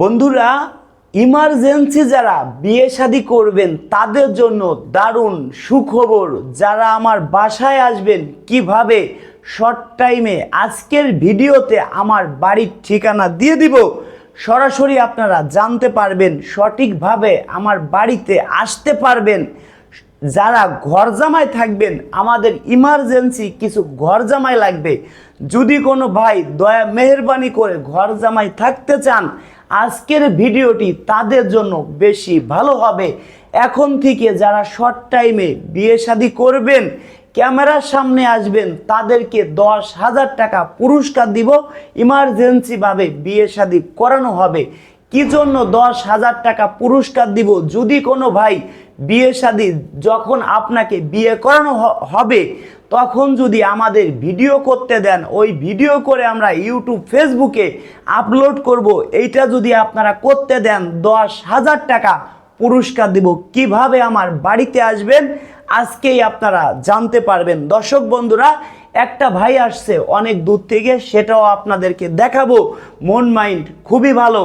বন্ধুরা ইমার্জেন্সি যারা বিয়ে শাদী করবেন, তাদের জন্য দারুণ সুখবর। যারা আমার বাসায় আসবেন, কীভাবে? শর্ট টাইমে আজকের ভিডিওতে আমার বাড়ির ঠিকানা দিয়ে দিব। সরাসরি আপনারা জানতে পারবেন, সঠিকভাবে আমার বাড়িতে আসতে পারবেন। যারা ঘর জামাই থাকবেন, আমাদের ইমার্জেন্সি কিছু ঘর জামাই লাগবে। যদি কোনো ভাই দয়া মেহরবানি করে ঘর জামাই থাকতে চান আজকের ভিডিওটি তাদের জন্য বেশি ভালো হবে। এখন থেকে যারা শর্ট টাইমে বিয়ে শি করবেন, ক্যামেরার সামনে আসবেন, তাদেরকে দশ হাজার টাকা পুরস্কার দিব। ইমার্জেন্সিভাবে বিয়ে শি করানো হবে। কি জন্য দশ হাজার টাকা পুরস্কার দিব? যদি কোনো ভাই বিয়ে শাদী যখন আপনাকে বিয়ে করানো হবে, তখন যদি আমাদের ভিডিও করতে দেন, ওই ভিডিও করে আমরা ইউটিউব, ফেসবুকে আপলোড করব। এইটা যদি আপনারা করতে দেন, দশ হাজার টাকা পুরস্কার দিব। কীভাবে আমার বাড়িতে আসবেন, আজকেই আপনারা জানতে পারবেন। দর্শক বন্ধুরা, একটা ভাই আসছে অনেক দূর থেকে, সেটাও আপনাদেরকে দেখাবো। মন, মাইন্ড খুবই ভালো।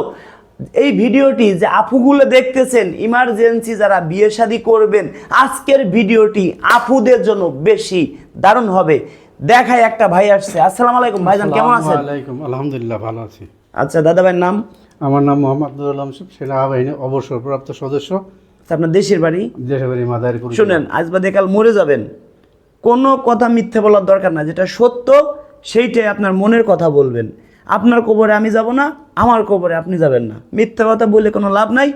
এই ভিডিওটি যে আপুগুলো দেখতেছেন ইমার্জেন্সি যারা বিয়ে শাদী করবেন আজকের ভিডিওটি আপুদের জন্য বেশি দারুণ হবে। দেখায় একটা ভাই আসছে। আসসালামু আলাইকুম ভাইজান কেমন আছেন? আলাইকুম আলহামদুলিল্লাহ ভালো আছি। আচ্ছা দাদা ভাইয়ের নাম? আমার নাম মোহাম্মদ আব্দুল আলম সেনাবাহিনী অবসরপ্রাপ্ত সদস্য। আচ্ছা, আপনার দেশের বাড়ি? দেশবাড়ি মাদারীপুর। শুনেন আজ বাদে কাল মরে যাবেন। কোনো কথা মিথ্যে বলার দরকার না যেটা সত্য সেইটাই আপনার মনের কথা বলবেন। আপনার কবরে আমি যাব না, আমার কবরে আপনি যাবেন না। মিথ্যা কথা বলে কোনো লাভ নাই।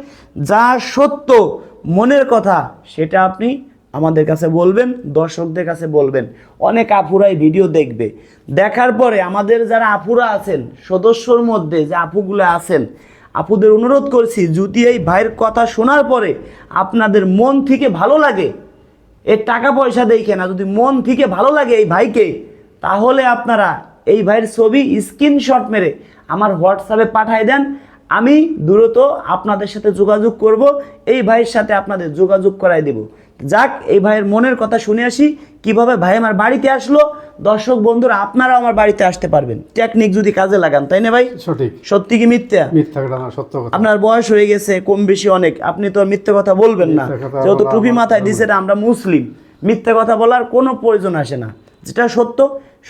যা সত্য, মনের কথা, সেটা আপনি আমাদের কাছে বলবেন, দর্শকদের কাছে বলবেন। অনেক আপুরাই ভিডিও দেখবে। দেখার পরে আমাদের যারা আপুরা আছেন, সদস্যর মধ্যে যে আপুগুলো আছেন, আপুদের অনুরোধ করছি, যদি এই ভাইয়ের কথা শোনার পরে আপনাদের মন থেকে ভালো লাগে এর টাকা পয়সা দেখে না, যদি মন থেকে ভালো লাগে এই ভাইকে, তাহলে আপনারা এই ভাইয়ের ছবি স্ক্রিনশট মেরে আমার হোয়াটসঅ্যাপে পাঠিয়ে দেন। আমি দ্রুত আপনাদের সাথে যোগাযোগ করব এই ভাইয়ের সাথে আপনাদের যোগাযোগ করাই দেব। যাক এই ভাইয়ের মনের কথা শুনে আসি কীভাবে ভাই আমার বাড়িতে আসলো। দর্শক বন্ধুরা আপনারাও আমার বাড়িতে আসতে পারবেন। টেকনিক যদি কাজে লাগান তাই না ভাই? সঠিক। সত্যি কি মিথ্যা? মিথ্যা কথা না সত্য কথা। আপনার বয়স হয়ে গেছে কম বেশি অনেক। আপনি তো আর মিথ্যে কথা বলবেন না। যেহেতু টুপি মাথায় দিছে আমরা মুসলিম। মিথ্যে কথা বলার কোনো প্রয়োজন আসে না। যেটা সত্য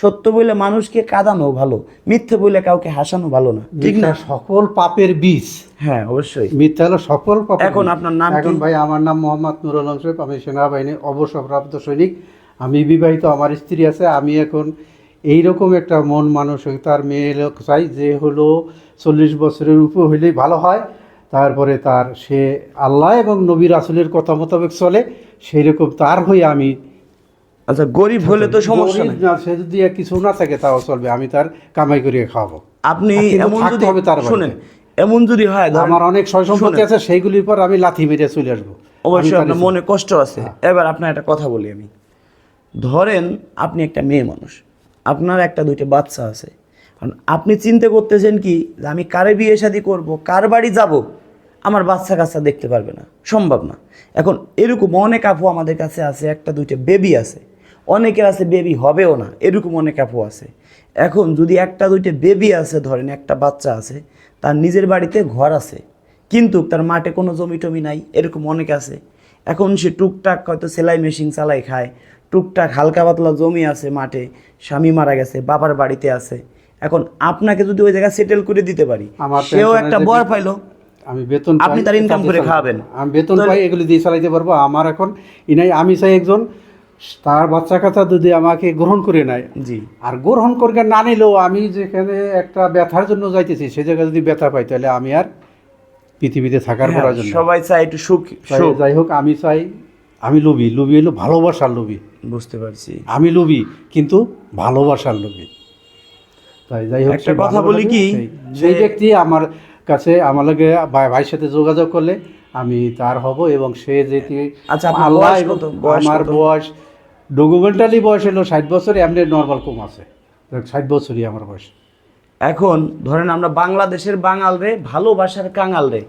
সত্য বলে মানুষকে কাঁদানো ভালো মিথ্যে বলে কাউকে হাসানো ভালো না ঠিক না? সকল পাপের বীজ। হ্যাঁ অবশ্যই। মিথ্যা হলো সকল পাপ এখন আপনার নাম এখন ভাই আমার নাম মোহাম্মদ নুর আলম সাহেব আমি সেনাবাহিনী অবসরপ্রাপ্ত সৈনিক। আমি বিবাহিত আমার স্ত্রী আছে আমি এখন এই রকম একটা মন মানসিকতার মেয়ে লোক চাই যে হলো চল্লিশ বছরের উপর হইলেই ভালো হয়। তারপরে তার সে আল্লাহ এবং নবী রাসুলের কথা মোতাবেক চলে সেই রকম তার হয়ে আমি আচ্ছা গরিব হলে তো সমস্যা নেই। সে যদি কিছু না থাকে তাও চলবে আমি তার কামাই করিয়ে খাওয়াবো। আপনি এমন যদি হবে তার। শুনেন এমন যদি হয় আমার অনেক সয় সম্পত্তি আছে সেইগুলির পর আমি লাথি মেরে চলে আসব। অবশ্যই আপনার মনে কষ্ট আছে। এবার আপনার একটা কথা বলি আমি। ধরেন আপনি একটা মেয়ে মানুষ। আপনার একটা দুইটা বাচ্চা আছে। কারণ আপনি চিন্তা করতেছেন কি যে আমি কারে বিয়ে শাদি করব কার বাড়ি যাব? আমার বাচ্চা কাচ্চা দেখতে পারবে না সম্ভব না। এখন এরকম অনেক আপু আমাদের কাছে আছে একটা দুইটা বেবি আছে। অনেকের আছে বেবি হবেও না এরকম অনেক আপু আছে এখন যদি একটা দুইটা বেবি আছে ধরেন একটা বাচ্চা আছে তার নিজের বাড়িতে ঘর আছে কিন্তু তার মাঠে কোনো জমি টমি নাই এরকম অনেক আছে এখন সে টুকটাক হয়তো সেলাই মেশিন চালাই খায় টুকটাক হালকা পাতলা জমি আছে মাঠে স্বামী মারা গেছে বাবার বাড়িতে আছে এখন আপনাকে যদি ওই জায়গায় সেটেল করে দিতে পারি সেও একটা বর পাইলো আমি বেতন আপনি তার ইনকাম করে। খাওয়াবেন। আমি বেতন পাই এগুলি দিয়ে চালাইতে পারব আমার এখন ইনাই আমি চাই একজন তার বাচ্চা কাচ্চা যদি আমাকে গ্রহণ করে নেয় জি আর গ্রহণ করে না নিলেও আমি যেখানে একটা ব্যথার জন্য যাইতেছি সে জায়গায় যদি ব্যথা পাই তাহলে আমি আর পৃথিবীতে থাকার হ্যাঁ, প্রয়োজন নেই। সবাই চায় একটু সুখ যাই হোক আমি চাই আমি লোভী লোভী হলো ভালোবাসার লোভী বুঝতে পারছি আমি লোভী কিন্তু ভালোবাসার লোভী তাই যাই হোক একটা কথা বলি কি, সেই- যে- ব্যক্তি আমার কাছে আমার লগে ভাই ভাইয়ের সাথে যোগাযোগ করলে আমি তার হব এবং সে যেটি আচ্ছা? আমার? বয়স ডকুমেন্টালি বয়স হলো ষাট বছর এমনি নর্মাল কম আছে। ষাট বছরই আমার বয়স। এখন ধরেন আমরা বাংলাদেশের বাঙাল রে ভালোবাসার কাঙাল রে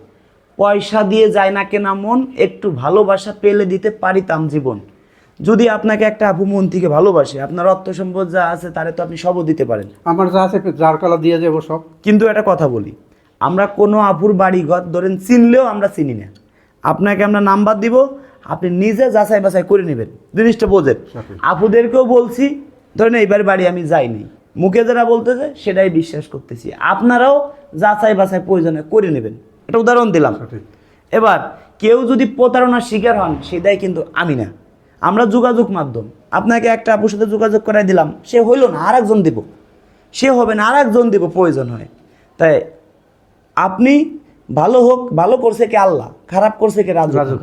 পয়সা দিয়ে যায় না কেনা মন একটু ভালোবাসা পেলে দিতে পারিতাম জীবন। যদি আপনাকে একটা আপু মন থেকে ভালোবাসে আপনার অর্থ সম্পদ যা আছে তারে তো আপনি সবও দিতে পারেন। আমার যা আছে যার কালা দিয়ে যাব সব। কিন্তু একটা কথা বলি আমরা কোনো আপুর বাড়ি ঘর ধরেন চিনলেও আমরা চিনি না। আপনাকে আমরা নাম্বার দিব আপনি নিজে যাচাই বাছাই করে নেবেন। জিনিসটা বোঝেন। আপুদেরকেও বলছি ধরেন এইবার বাড়ি আমি যাইনি। মুখে যারা বলতেছে সেটাই বিশ্বাস করতেছি। আপনারাও যাচাই বাছাই প্রয়োজনে করে নেবেন। এটা উদাহরণ দিলাম। এবার কেউ যদি প্রতারণার শিকার হন সেটাই কিন্তু আমি না। আমরা যোগাযোগ মাধ্যম। আপনাকে একটা আপুর সাথে যোগাযোগ করাই দিলাম সে হইল না আর একজন দিব। সে হবে না আর একজন দিব প্রয়োজন হয়। তাই আপনি ভালো হোক ভালো করছে কে আল্লাহ খারাপ করছে কে রাজু রাজু।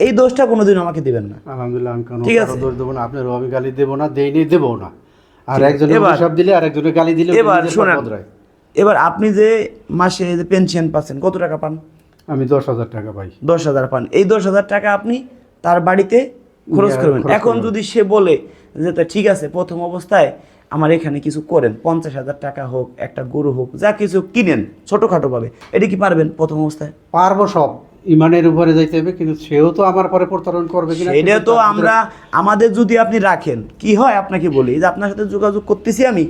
এই দোষটা কোনোদিন আমাকে দিবেন না। আলহামদুলিল্লাহ আমি কোনো। দোষ দেবো না। আপনারও আমি গালি দেবো না দেইনি দেবো না। আর। এবার- অভিশাপ দিলে আর একজনের গালি দিলে এবার শোনেন এবার আপনি যে মাসে যে পেনশন পাচ্ছেন কত টাকা পান? আমি দশ হাজার টাকা পাই। দশ হাজার পান। এই দশ হাজার টাকা আপনি তার বাড়িতে খরচ করবেন। এখন যদি সে বলে যে তা ঠিক আছে প্রথম অবস্থায় আমার এখানে কিছু করেন পঞ্চাশ হাজার টাকা হোক একটা গরু হোক যা কিছু কিনেন ছোটোখাটো ভাবে এটা কি পারবেন প্রথম অবস্থায়? পারব সব। ইমানের উপরে যাইতে হবে কিন্তু সেও তো আমার পরে প্রতারণ করবে কিনা এটা তো আমরা আমাদের যদি আপনি রাখেন কি হয় আপনাকে বলি? যে আপনার সাথে যোগাযোগ করতেছি আমি।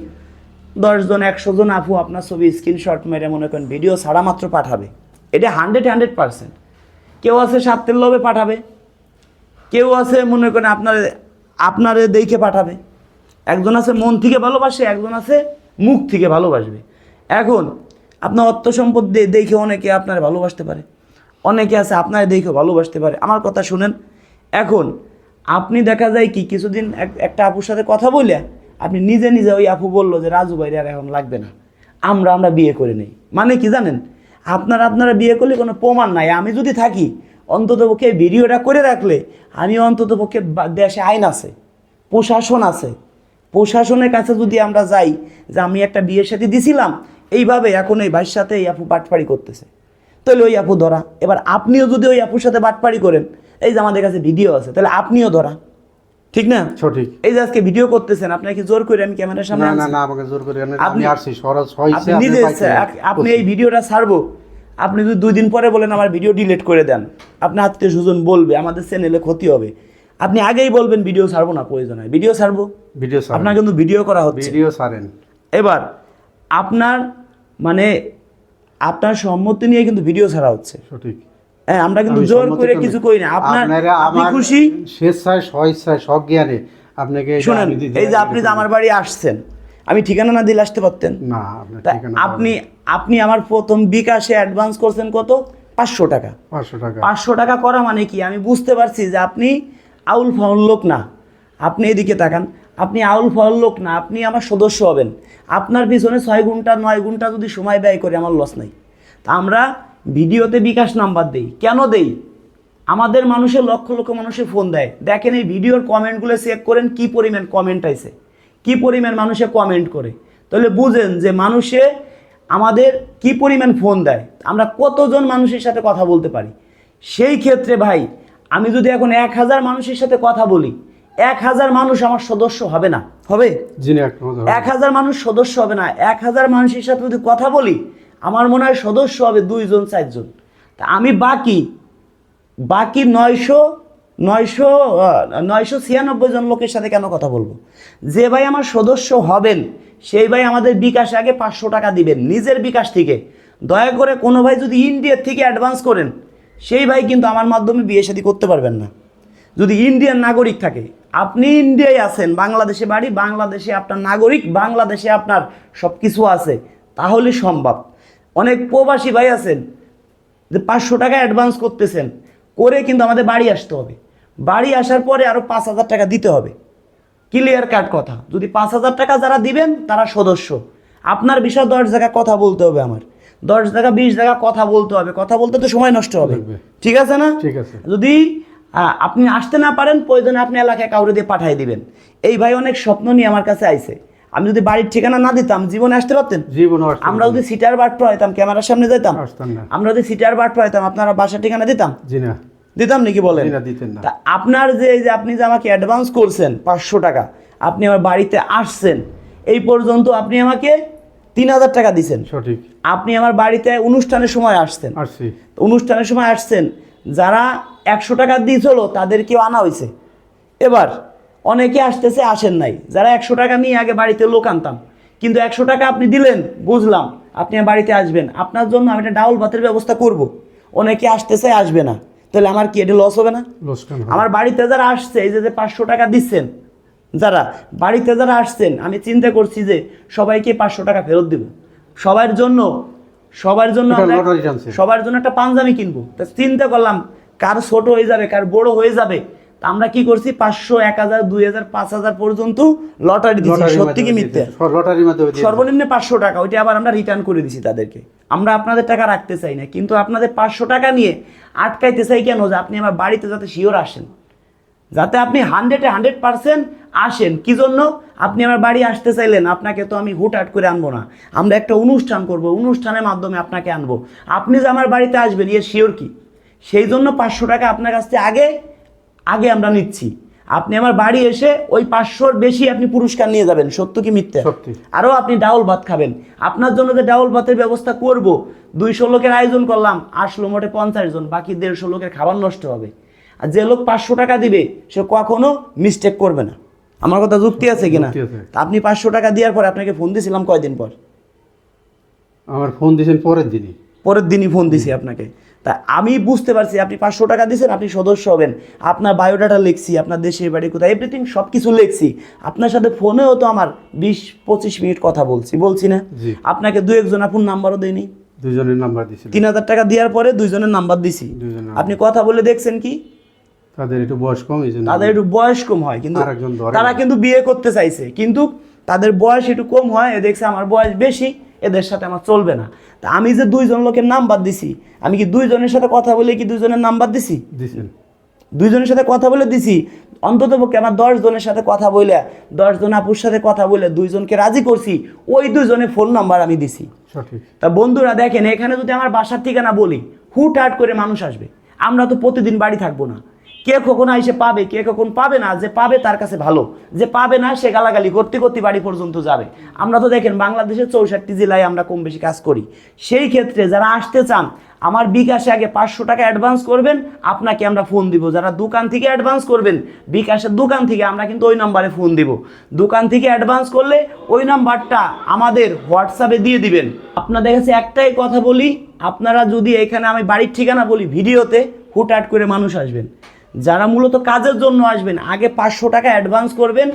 দশজন একশো জন আপু আপনার ছবি স্ক্রিনশট মেরে মনে করেন ভিডিও ছাড়া মাত্র পাঠাবে। এটা হান্ড্রেড হান্ড্রেড পার্সেন্ট কেউ আছে স্বার্থের লোভে পাঠাবে। কেউ আছে মনে করেন আপনার আপনারে দেখে পাঠাবে। একজন আছে মন থেকে ভালোবাসে একজন আছে মুখ থেকে ভালোবাসবে। এখন আপনার অর্থ সম্পদ দিয়ে দেখে অনেকে আপনার ভালোবাসতে পারে। অনেকে আছে, আপনার দেখে ভালোবাসতে পারে। আমার কথা শুনেন, এখন আপনি দেখা যায় কি, কিছুদিন একটা আপুর সাথে কথা বলে আপনি নিজে নিজে ওই আপু বলল যে, রাজু ভাইরে আর এখন লাগবে না। আমরা আমরা বিয়ে করে নেই। মানে কি জানেন? আপনারা আপনারা বিয়ে করলে কোনো প্রমাণ নাই। আমি যদি থাকি, অন্তত পক্ষে ভিডিওটা করে রাখলে আমি অন্তত পক্ষে বা- দেশে আইন আছে, প্রশাসন আছে। প্রশাসনের কাছে যদি আমরা যাই যে, আমি একটা বিয়ের সাথে দিছিলাম, এইভাবে এখন এই ভাইয়ের সাথে এই আপু বাটপাড়ি করতেছে। তাহলে ওই আপু ধরা। এবার আপনিও যদি ওই আপুর সাথে বাটপাড়ি করেন এই যে আমাদের কাছে ভিডিও আছে তাহলে আপনিও ধরা। ঠিক না? সঠিক। এই যে আজকে ভিডিও করতেছেন আপনাকে জোর করে আমি ক্যামেরার সামনে না না না আমাকে জোর করে আমি আপনি- আসছি সরজ হয়েছে আপনি নিজে আপনি এই ভিডিওটা ছাড়বো। আপনি যদি দুই দিন পরে বলেন আমার ভিডিও ডিলিট করে দেন আপনার আত্মীয় স্বজন বলবে আমাদের চ্যানেলে ক্ষতি হবে। আপনি আগেই বলবেন ভিডিও ছাড়বো না প্রয়োজন হয় ভিডিও ছাড়বো? ভিডিও আপনার কিন্তু ভিডিও করা হচ্ছে। ভিডিও ছাড়েন। এবার আপনার মানে আপনার সম্মতি নিয়ে কিন্তু ভিডিও ছাড়া হচ্ছে। সঠিক। হ্যাঁ আমরা কিন্তু জোর করে কিছু করি না। আপনার আপনি খুশি? স্বেচ্ছায় স্বইচ্ছায় সব জ্ঞানে আপনাকে শোনেন এই যে আপনি যে আমার বাড়ি আসছেন আমি ঠিকানা না দিলে আসতে পারতেন? না আপনি আপনি আমার প্রথম বিকাশে অ্যাডভান্স করছেন কত? পাঁচশো টাকা। পাঁচশো টাকা। পাঁচশো টাকা করা মানে কি? আমি বুঝতে পারছি যে আপনি আউল ফাউল লোক না। আপনি এদিকে তাকান। আপনি আউল ফাউল লোক না, আপনি আমার সদস্য হবেন। আপনার পিছনে ছয় ঘণ্টা, নয় ঘণ্টা যদি সময় ব্যয় করে, আমার লস নাই। তা আমরা ভিডিওতে বিকাশ নাম্বার দেই। কেন দেই? আমাদের মানুষের লক্ষ লক্ষ মানুষের ফোন দেয়। দেখেন এই ভিডিওর কমেন্টগুলো চেক করেন, কি পরিমাণ কমেন্ট আইছে। কি পরিমাণ মানুষে কমেন্ট করে। তাহলে বুঝেন যে মানুষে আমাদের কি পরিমাণ ফোন দেয়। আমরা কতজন মানুষের সাথে কথা বলতে পারি? সেই ক্ষেত্রে ভাই, আমি যদি এখন এক হাজার মানুষের সাথে কথা বলি এক হাজার মানুষ আমার সদস্য হবে না। হবে? এক হাজার মানুষ সদস্য হবে না। এক হাজার মানুষের সাথে যদি কথা বলি আমার মনে হয় সদস্য হবে দুইজন চারজন। তা আমি বাকি বাকি নয়শো নয়শো নয়শো ছিয়ানব্বই জন লোকের সাথে কেন কথা বলব? যে ভাই আমার সদস্য হবেন সেই ভাই আমাদের বিকাশে আগে পাঁচশো টাকা দিবেন নিজের বিকাশ থেকে। দয়া করে কোনো ভাই যদি ইন্ডিয়ার থেকে অ্যাডভান্স করেন সেই ভাই কিন্তু আমার মাধ্যমে বিয়ে শাদী করতে পারবেন না। যদি ইন্ডিয়ান নাগরিক থাকে আপনি ইন্ডিয়ায় আছেন বাংলাদেশে বাড়ি বাংলাদেশে আপনার নাগরিক বাংলাদেশে আপনার সব কিছু আছে তাহলে সম্ভব। অনেক প্রবাসী ভাই আছেন যে পাঁচশো টাকা অ্যাডভান্স করতেছেন করে কিন্তু আমাদের বাড়ি আসতে হবে। বাড়ি আসার পরে আরও পাঁচ হাজার টাকা দিতে হবে। ক্লিয়ার কাট কথা। যদি পাঁচ হাজার টাকা যারা দিবেন তারা সদস্য। আপনার বিষয়ে দশ জায়গা কথা বলতে হবে আমার। দশ জায়গা বিশ জায়গা কথা বলতে হবে। কথা বলতে তো সময় নষ্ট হবে। ঠিক আছে না? ঠিক আছে। যদি আপনি আসতে না পারেন প্রয়োজনে আপনি এলাকায় কাউরে দিয়ে পাঠিয়ে দিবেন। এই ভাই অনেক স্বপ্ন নিয়ে আমার কাছে আইছে। আমি যদি বাড়ির ঠিকানা না দিতাম জীবনে আসতে পারতেন? জীবন আমরা যদি সিটার বাট পাইতাম ক্যামেরার সামনে যেতাম আমরা যদি সিটার বাট পাইতাম আপনারা বাসার ঠিকানা দিতাম? জি না। দিতাম নাকি বলেন? না তা আপনার যে এই যে আপনি যে আমাকে অ্যাডভান্স করছেন পাঁচশো টাকা আপনি আমার বাড়িতে আসছেন এই পর্যন্ত আপনি আমাকে তিন হাজার টাকা দিছেন। সঠিক। আপনি আমার বাড়িতে অনুষ্ঠানের সময় আসছেন। অনুষ্ঠানের সময় আসছেন যারা একশো টাকা দিয়ে দিয়েছিল তাদেরকেও আনা হয়েছে। এবার অনেকে আসতেছে আসেন নাই। যারা একশো টাকা নিয়ে আগে বাড়িতে লোক আনতাম। কিন্তু একশো টাকা আপনি দিলেন বুঝলাম। আপনি বাড়িতে আসবেন। আপনার জন্য আমি একটা ডাউল ভাতের ব্যবস্থা করব। অনেকে আসতে চাই আসবে না। তাহলে আমার কি এটা লস হবে না? আমার বাড়িতে যারা আসছে এই যে যে পাঁচশো টাকা দিচ্ছেন যারা বাড়িতে যারা আসছেন আমি চিন্তা করছি যে সবাইকে পাঁচশো টাকা ফেরত দিব। সবার জন্য সবার জন্য। সবার জন্য একটা পাঞ্জাবি কিনবো। তা চিন্তা করলাম কার ছোট হয়ে যাবে কার বড় হয়ে যাবে। তা আমরা কি করছি পাঁচশো এক হাজার দুই হাজার পাঁচ হাজার পর্যন্ত লটারি দিচ্ছি সত্যি কি মিথ্যা? লটারির মাধ্যমে সর্বনিম্ন পাঁচশো টাকা ওইটা আবার আমরা রিটার্ন করে দিছি তাদেরকে। আমরা আপনাদের টাকা রাখতে চাই না কিন্তু আপনাদের পাঁচশো টাকা নিয়ে আটকাইতে চাই কেন যে আপনি আমার বাড়িতে যাতে শিওর আসেন? যাতে আপনি হান্ড্রেডে হান্ড্রেড পার্সেন্ট আসেন। কি জন্য? আপনি আমার বাড়ি আসতে চাইলেন আপনাকে তো আমি হুট হুটহাট করে আনব না। আমরা একটা অনুষ্ঠান করব অনুষ্ঠানের মাধ্যমে আপনাকে আনব। আপনি যে আমার বাড়িতে আসবেন ইয়ে শিওর কি? সেই জন্য পাঁচশো টাকা আপনার কাছ থেকে আগে আগে আমরা নিচ্ছি। আপনি আমার বাড়ি এসে ওই পাঁচশোর বেশি আপনি পুরস্কার নিয়ে যাবেন। সত্য কি মিথ্যা? সত্যি। আরও আপনি ডাউল ভাত খাবেন। আপনার জন্য যে ডাউল ভাতের ব্যবস্থা করব দুইশো লোকের আয়োজন করলাম আসলো মোটে পঞ্চাশ জন বাকি দেড়শো লোকের খাবার নষ্ট হবে। আর যে লোক পাঁচশো টাকা দিবে সে কখনো মিস্টেক করবে না। আমার কথা যুক্তি আছে কিনা? আপনি পাঁচশো টাকা দেওয়ার পর আপনাকে ফোন দিয়েছিলাম কয়দিন পর? আমার ফোন দিয়েছেন পরের দিনই। পরের দিনই ফোন দিছি আপনাকে। তা আমি বুঝতে পারছি আপনি পাঁচশো টাকা দিয়েছেন আপনি সদস্য হবেন। আপনার বায়োডাটা লিখছি আপনার দেশের বাড়ি কোথায় এভরিথিং সব কিছু লিখছি। আপনার সাথে ফোনেও তো আমার বিশ পঁচিশ মিনিট কথা বলছি বলছি না। আপনাকে দু একজন আপন নাম্বারও দেয়নি। দুজনের নাম্বার দিয়েছিল তিন হাজার টাকা দেওয়ার পরে দুইজনের নাম্বার দিছি। আপনি কথা বলে দেখছেন কি? তাদের একটু বয়স কম এই জন্য তাদের একটু বয়স কম হয় কিন্তু আরেকজন ধরে তারা কিন্তু বিয়ে করতে চাইছে কিন্তু তাদের বয়স একটু কম হয় এ দেখছে আমার বয়স বেশি এদের সাথে আমার চলবে না। তা আমি যে দুইজন লোকের নাম্বার দিছি আমি কি দুইজনের সাথে কথা বলে কি দুইজনের নাম্বার দিছি? দুইজনের সাথে কথা বলে দিছি অন্তত পক্ষে আমার দশ জনের সাথে কথা বলে দশ জন আপুর সাথে কথা বলে দুইজনকে রাজি করছি ওই দুইজনের ফোন নাম্বার আমি দিছি। সঠিক। তা বন্ধুরা দেখেন এখানে যদি আমার বাসার ঠিকানা বলি হুট হাট করে মানুষ আসবে। আমরা তো প্রতিদিন বাড়ি থাকব না। কে কখন এসে পাবে, কে কখন পাবে না, যে পাবে তার কাছে ভালো। যে পাবে না, সে গালাগালি করতে করতে বাড়ি পর্যন্ত যাবে। আমরা তো দেখেন, বাংলাদেশের চৌষট্টি জেলায় আমরা কম বেশি কাজ করি। সেই ক্ষেত্রে যারা আসতে চান, আমার বিকাশে আগে পাঁচশো টাকা অ্যাডভান্স করবেন, আপনাকে আমরা ফোন দিব। যারা দোকান থেকে অ্যাডভান্স করবেন, বিকাশের দোকান থেকে আমরা কিন্তু ওই নাম্বারে ফোন দিব। দোকান থেকে অ্যাডভান্স করলে ওই নাম্বারটা আমাদের হোয়াটসঅ্যাপে দিয়ে দিবেন। আপনাদের কাছে একটাই কথা বলি, আপনারা যদি এখানে আমি বাড়ির ঠিকানা বলি, ভিডিওতে হুটহাট করে মানুষ আসবেন। যারা মূলত কাজের জন্য আসবেন, আগে পাঁচশো টাকা অ্যাডভান্স করবেন,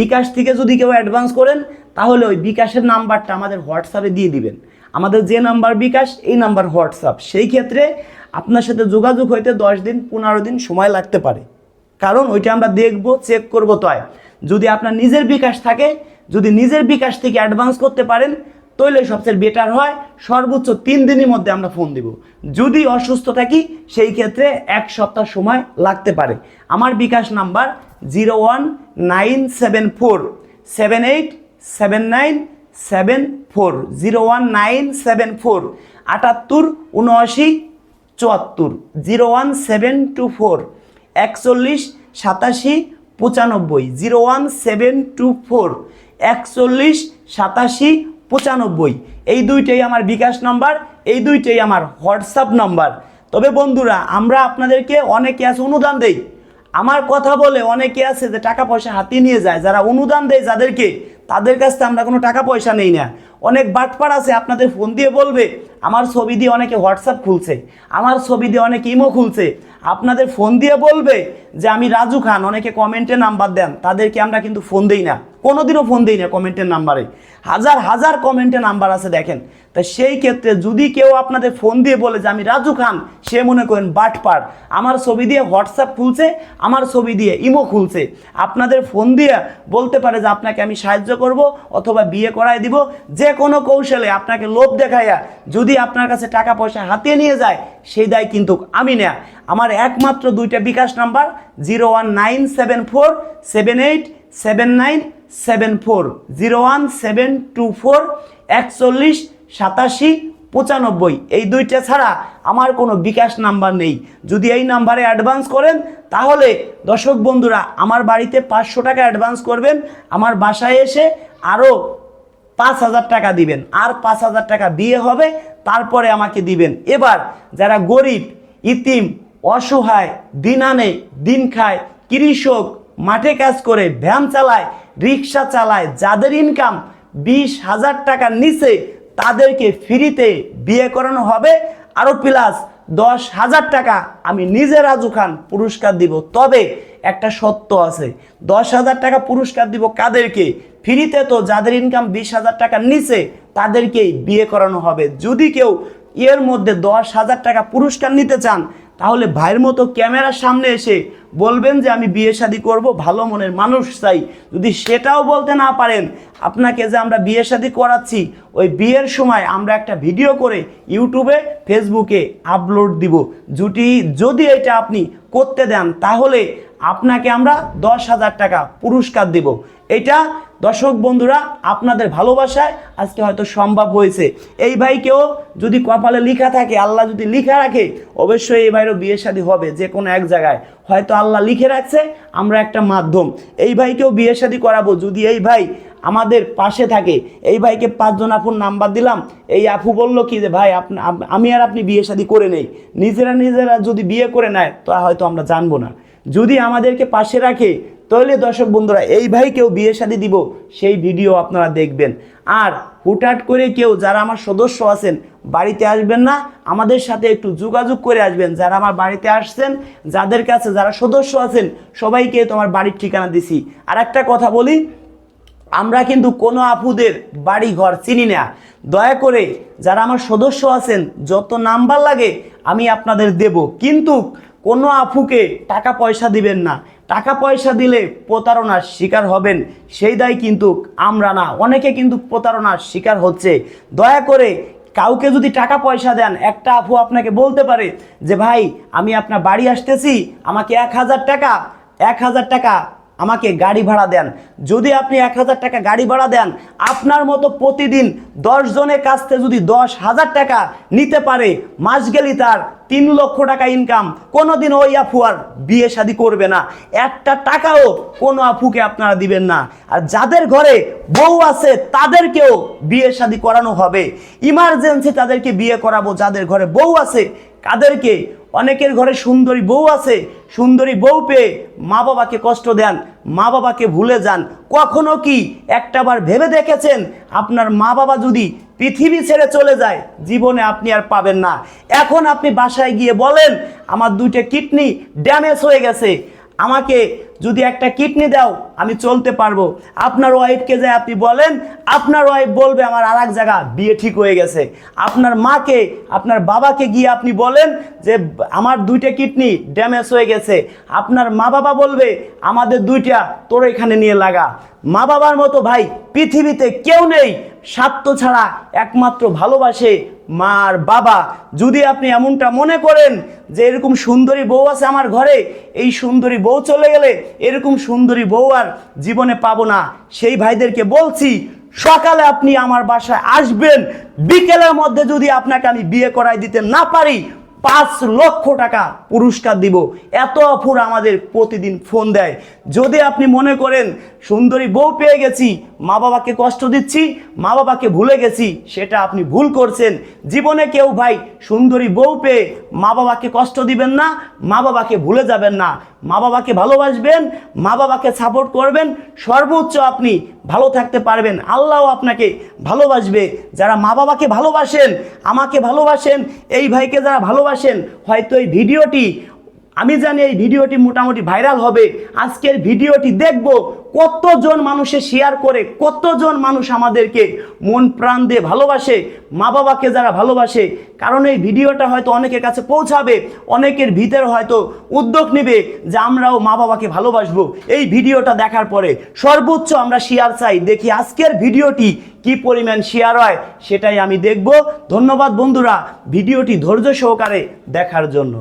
বিকাশ থেকে যদি কেউ অ্যাডভান্স করেন, তাহলে ওই বিকাশের নাম্বারটা আমাদের হোয়াটসঅ্যাপে দিয়ে দিবেন। আমাদের যে নাম্বার বিকাশ, এই নাম্বার হোয়াটসঅ্যাপ সেই ক্ষেত্রে আপনার সাথে যোগাযোগ হইতে দশ দিন, পনেরো দিন সময় লাগতে পারে। কারণ ওইটা আমরা দেখব চেক করব তয় যদি আপনার নিজের বিকাশ থাকে, যদি নিজের বিকাশ থেকে অ্যাডভান্স করতে পারেন তাহলে সবচেয়ে বেটার হয়। সর্বোচ্চ তিন দিনের মধ্যে আমরা ফোন দিব। যদি অসুস্থ থাকি, সেই ক্ষেত্রে এক সপ্তাহ সময় লাগতে পারে। আমার bKash number zero one nine seven four seven eight seven nine seven four zero one nine seven four আটাত্তর উনআশি চুয়াত্তর zero one seven two four একচল্লিশ, সাতাশি, পঁচানব্বই zero one seven two four একচল্লিশ, সাতাশি পঁচানব্বই। এই দুইটাই আমার বিকাশ নাম্বার, এই দুইটাই আমার হোয়াটসঅ্যাপ নাম্বার। তবে বন্ধুরা, আমরা আপনাদেরকে অনেকে আছে অনুদান দেই। আমার কথা বলে অনেকে আছে যে টাকা পয়সা হাতিয়ে নিয়ে যায়। যারা অনুদান দেয় যাদেরকে, তাদের কাছ থেকে আমরা কোনো টাকা পয়সা নেই না। অনেক বাটপার আছে, আপনাদের ফোন দিয়ে বলবে, আমার ছবি দিয়ে অনেকে হোয়াটসঅ্যাপ খুলছে, আমার ছবি দিয়ে অনেকে ইমো খুলছে। আপনাদের ফোন দিয়ে বলবে যে, আমি রাজু খান। অনেকে কমেন্টে নাম্বার দেন, তাদেরকে আমরা কিন্তু ফোন দেই না। কোনোদিনও ফোন দিই না কমেন্টের নাম্বারে হাজার হাজার কমেন্টে নাম্বার আছে দেখেন। তা সেই ক্ষেত্রে যদি কেউ আপনাদের ফোন দিয়ে বলে যে, আমি রাজু খান সে মনে করেন বাটপার আমার ছবি দিয়ে হোয়াটসঅ্যাপ খুলছে, আমার ছবি দিয়ে ইমো খুলছে। আপনাদের ফোন দিয়ে বলতে পারে যে, আপনাকে আমি সাহায্য করব অথবা বিয়ে করায় দিব। যে কোনো কৌশলে আপনাকে লোভ দেখাইয়া যদি আপনার কাছে টাকা পয়সা হাতিয়ে নিয়ে যায়, সেই দায় কিন্তু আমি না আমার একমাত্র দুইটা bKash number zero one nine seven four seven eight seven nine seven four zero one seven two four একচল্লিশ, সাতাশি, পঁচানব্বই। এই দুইটা ছাড়া আমার কোনো বিকাশ নাম্বার নেই। যদি এই নাম্বারে অ্যাডভান্স করেন, তাহলে দর্শক বন্ধুরা, আমার বাড়িতে পাঁচশো টাকা অ্যাডভান্স করবেন, আমার বাসায় এসে আরও পাঁচ হাজার টাকা দিবেন। আর পাঁচ হাজার টাকা বিয়ে হবে, তারপরে আমাকে দিবেন। এবার যারা গরিব, ইতিম, অসহায়, দিন আনে, দিন খায়, কৃষক, মাঠে কাজ করে, ভ্যান চালায় রিক্সা চালায়, যাদের ইনকাম বিশ হাজার টাকার নিচে, তাদেরকে ফ্রিতে বিয়ে করানো হবে। আরও প্লাস দশ হাজার টাকা আমি নিজে রাজু খান পুরস্কার দিব। তবে একটা সত্য আছে, দশ হাজার টাকা পুরস্কার দিব কাদেরকে? ফ্রিতে তো যাদের ইনকাম বিশ হাজার টাকার নিচে তাদেরকেই বিয়ে করানো হবে। যদি কেউ এর মধ্যে দশ হাজার টাকা পুরস্কার নিতে চান, তাহলে ভাইয়ের মতো ক্যামেরার সামনে এসে বলবেন যে আমি বিয়ে শাদি করব, ভালো মনের মানুষ চাই। যদি সেটাও বলতে না পারেন, আপনাকে যে আমরা বিয়ে শাদি করাচ্ছি, ওই বিয়ের সময় আমরা একটা ভিডিও করে ইউটিউবে, ফেসবুকে আপলোড দিব। জুটি যদি এটা আপনি করতে দেন, তাহলে আপনাকে আমরা দশ হাজার টাকা পুরস্কার দেব। এটা দর্শক বন্ধুরা, আপনাদের ভালোবাসায় আজকে হয়তো সম্ভব হয়েছে। এই ভাইকেও যদি কপালে লিখা থাকে, আল্লাহ যদি লিখা রাখে, অবশ্যই এই ভাইয়েরও বিয়ে শাদী হবে যে কোনো এক জায়গায়। হয়তো আল্লাহ লিখে রাখছে, আমরা একটা মাধ্যম। এই ভাইকেও বিয়ে শাদী করাবো। যদি এই ভাই আমাদের পাশে থাকে, এই ভাইকে পাঁচজন আপুর নাম্বার দিলাম, এই আপু বলল কি যে, ভাই আমি আর আপনি বিয়ে শাদী করে নেই। নিজেরা নিজেরা যদি বিয়ে করে নেয়, তা হয়তো আমরা জানব না। যদি আমাদেরকে পাশে রাখে তাহলে দর্শক বন্ধুরা, এই ভাই কেউ বিয়ে শাদি দিব, সেই ভিডিও আপনারা দেখবেন। আর হুটহাট করে কেউ যারা আমার সদস্য আছেন, বাড়িতে আসবেন না, আমাদের সাথে একটু যোগাযোগ করে আসবেন। যারা আমার বাড়িতে আসছেন, যাদের কাছে যারা সদস্য আছেন, সবাইকে তোমার বাড়ির ঠিকানা দিছি। আর একটা কথা বলি, আমরা কিন্তু কোনো আপুদের বাড়ি ঘর চিনি না। দয়া করে যারা আমার সদস্য আছেন, যত নাম্বার লাগে, আমি আপনাদের দেব। কিন্তু কোনো আফুকে টাকা পয়সা দিবেন না। টাকা পয়সা দিলে প্রতারণার শিকার হবেন, সেই দায় কিন্তু আমরা না। অনেকে কিন্তু প্রতারণার শিকার হচ্ছে। দয়া করে কাউকে যদি টাকা পয়সা দেন, একটা আফু আপনাকে বলতে পারে যে, ভাই, আমি আপনার বাড়ি আসতেছি, আমাকে এক হাজার টাকা, এক হাজার টাকা আমাকে গাড়ি ভাড়া দেন। যদি আপনি এক হাজার টাকা গাড়ি ভাড়া দেন, আপনার মতো প্রতিদিন দশ জনের কাছ থেকে যদি দশ হাজার টাকা নিতে পারে, মাস গেলি তার তিন লক্ষ টাকা ইনকাম কোনোদিন ওই আফু আর বিয়ে শাদি করবে না। একটা টাকাও কোনো আফুকে আপনারা দিবেন না। আর যাদের ঘরে বউ আছে, তাদেরকেও বিয়ে শাদি করানো হবে। ইমার্জেন্সি তাদেরকে বিয়ে করাবো, যাদের ঘরে বউ আছে কাদেরকে? অনেকের ঘরে সুন্দরী বউ আছে, সুন্দরী বউ পেয়ে মা বাবাকে কষ্ট দেন, মা বাবাকে ভুলে যান। কখনো কি একটাবার ভেবে দেখেছেন? আপনার মা বাবা যদি পৃথিবী ছেড়ে চলে যায়, জীবনে আপনি আর পাবেন না। এখন আপনি বাসায় গিয়ে বলেন, আমার দুইটা কিডনি ড্যামেজ হয়ে গেছে। আমাকে যদি একটা কিডনি দাও, আমি চলতে পারব। আপনার ওয়াইফকে যে আপনি বলেন, আপনার ওয়াইফ বলবে, আমার আর এক জায়গা, বিয়ে ঠিক হয়ে গেছে। আপনার মাকে, আপনার বাবাকে গিয়ে আপনি বলেন যে, আমার দুইটা কিডনি ড্যামেজ হয়ে গেছে। আপনার মা বাবা বলবে, আমাদের দুইটা তোর এখানে নিয়ে লাগা। মা বাবার মতো ভাই, পৃথিবীতে কেউ নেই। স্বার্থ ছাড়া একমাত্র ভালোবাসে মার বাবা। যদি আপনি এমনটা মনে করেন যে এরকম সুন্দরী বউ আছে আমার ঘরে, এই সুন্দরী বউ চলে গেলে এরকম সুন্দরী বউ আর জীবনে পাবো না। সেই ভাইদেরকে বলছি, সকালে আপনি আমার বাসায় আসবেন, বিকেলের মধ্যে যদি আপনাকে আমি বিয়ে করাই দিতে না পারি পাঁচ লক্ষ টাকা পুরস্কার দিব। এত অফুর আমাদের প্রতিদিন ফোন দেয়। যদি আপনি মনে করেন, সুন্দরী বউ পেয়ে গেছি, মা বাবাকে কষ্ট দিচ্ছি, মা বাবাকে ভুলে গেছি, সেটা আপনি ভুল করছেন। জীবনে কেউ ভাই সুন্দরী বউ পেয়ে মা বাবাকে কষ্ট দিবেন না, মা বাবাকে ভুলে যাবেন না। মা বাবাকে ভালোবাসবেন, মা বাবাকে সাপোর্ট করবেন। সর্বোচ্চ আপনি ভালো থাকতে পারবেন। আল্লাহ আপনাকে ভালোবাসবে। যারা মা বাবাকে ভালোবাসেন, আমাকে ভালোবাসেন, এই ভাইকে যারা ভালোবাসেন, হয়তো এই ভিডিওটি আমি জানি এই ভিডিওটি মোটামুটি ভাইরাল হবে। আজকের ভিডিওটি দেখব কতজন মানুষে শেয়ার করে, কতজন মানুষ আমাদেরকে মন প্রাণ দিয়ে ভালোবাসে, মা বাবাকে যারা ভালোবাসে। কারণ এই ভিডিওটা হয়তো অনেকের কাছে পৌঁছাবে, অনেকের ভিতরে হয়তো উদ্যোগ নেবে যে আমরাও মা বাবাকে ভালোবাসবো। এই ভিডিওটা দেখার পরে সর্বোচ্চ আমরা শেয়ার চাই, দেখি আজকের ভিডিওটি কি পরিমাণ শেয়ার হয়, সেটাই আমি দেখব। ধন্যবাদ বন্ধুরা, ভিডিওটি ধৈর্য সহকারে দেখার জন্য।